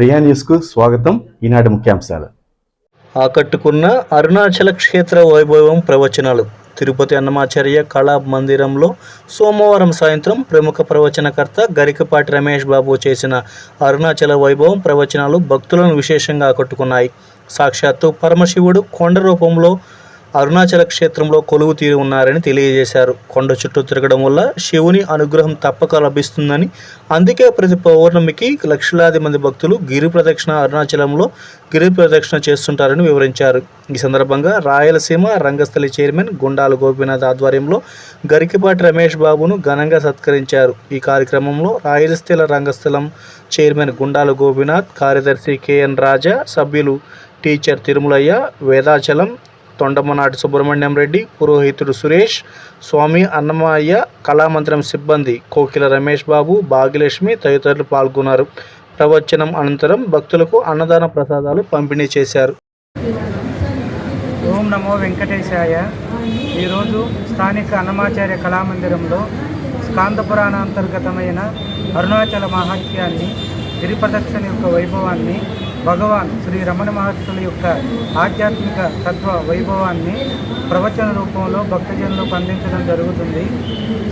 ప్రియా న్యూస్కు స్వాగతం. ఈనాటి ముఖ్యాంశాలు. ఆకట్టుకున్న అరుణాచల క్షేత్ర వైభవం ప్రవచనాలు. తిరుపతి అన్నమాచార్య కళా మందిరంలో సోమవారం సాయంత్రం ప్రముఖ ప్రవచనకర్త గరికపాటి రమేష్ బాబు చేసిన అరుణాచల వైభవం ప్రవచనాలు భక్తులను విశేషంగా ఆకట్టుకున్నాయి. సాక్షాత్తు పరమశివుడు కొండ రూపంలో అరుణాచల క్షేత్రంలో కొలువు తీరి ఉన్నారని తెలియజేశారు. కొండ చుట్టూ తిరగడం వల్ల శివుని అనుగ్రహం తప్పక లభిస్తుందని అందుకే ప్రతి పౌర్ణమికి లక్షలాది మంది భక్తులు గిరి ప్రదక్షిణ అరుణాచలంలో గిరి ప్రదక్షిణ చేస్తుంటారని వివరించారు. ఈ సందర్భంగా రాయలసీమ రంగస్థలి చైర్మన్ గుండాల గోపీనాథ్ ఆధ్వర్యంలో గరికిపాటి రమేష్ బాబును ఘనంగా సత్కరించారు. ఈ కార్యక్రమంలో రాయలసీమ రంగస్థలం చైర్మన్ గుండాల గోపీనాథ్ కార్యదర్శి కెఎన్ రాజా సభ్యులు టీచర్ తిరుమలయ్య వేదాచలం తొండమనాటి సుబ్రహ్మణ్యం రెడ్డి పురోహితుడు సురేష్ స్వామి అన్నమయ్య కళామంత్రం సిబ్బంది కోకిల రమేష్ బాబు భాగ్యలక్ష్మి తదితరులు పాల్గొన్నారు. ప్రవచనం అనంతరం భక్తులకు అన్నదాన ప్రసాదాలు పంపిణీ చేశారు. ఓం నమో వెంకటేశాయ. ఈరోజు స్థానిక అన్నమాచార్య కళామందిరంలో స్కాంద పురాణాంతర్గతమైన అరుణాచల మహాత్యాన్ని గిరి ప్రదక్షిణ యొక్క వైభవాన్ని భగవాన్ శ్రీ రమణ మహర్షుల యొక్క ఆధ్యాత్మిక తత్వ వైభవాన్ని ప్రవచన రూపంలో భక్తజనులకు అందించడం జరుగుతుంది.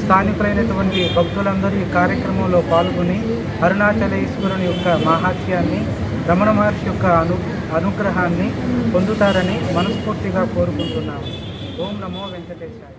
స్థానికులైనటువంటి భక్తులందరూ ఈ కార్యక్రమంలో పాల్గొని అరుణాచలేశ్వరుని యొక్క మహాత్యాన్ని రమణ మహర్షి యొక్క అను అనుగ్రహాన్ని పొందుతారని మనస్ఫూర్తిగా కోరుకుంటున్నాము. ఓం నమో వెంకటేశాయ.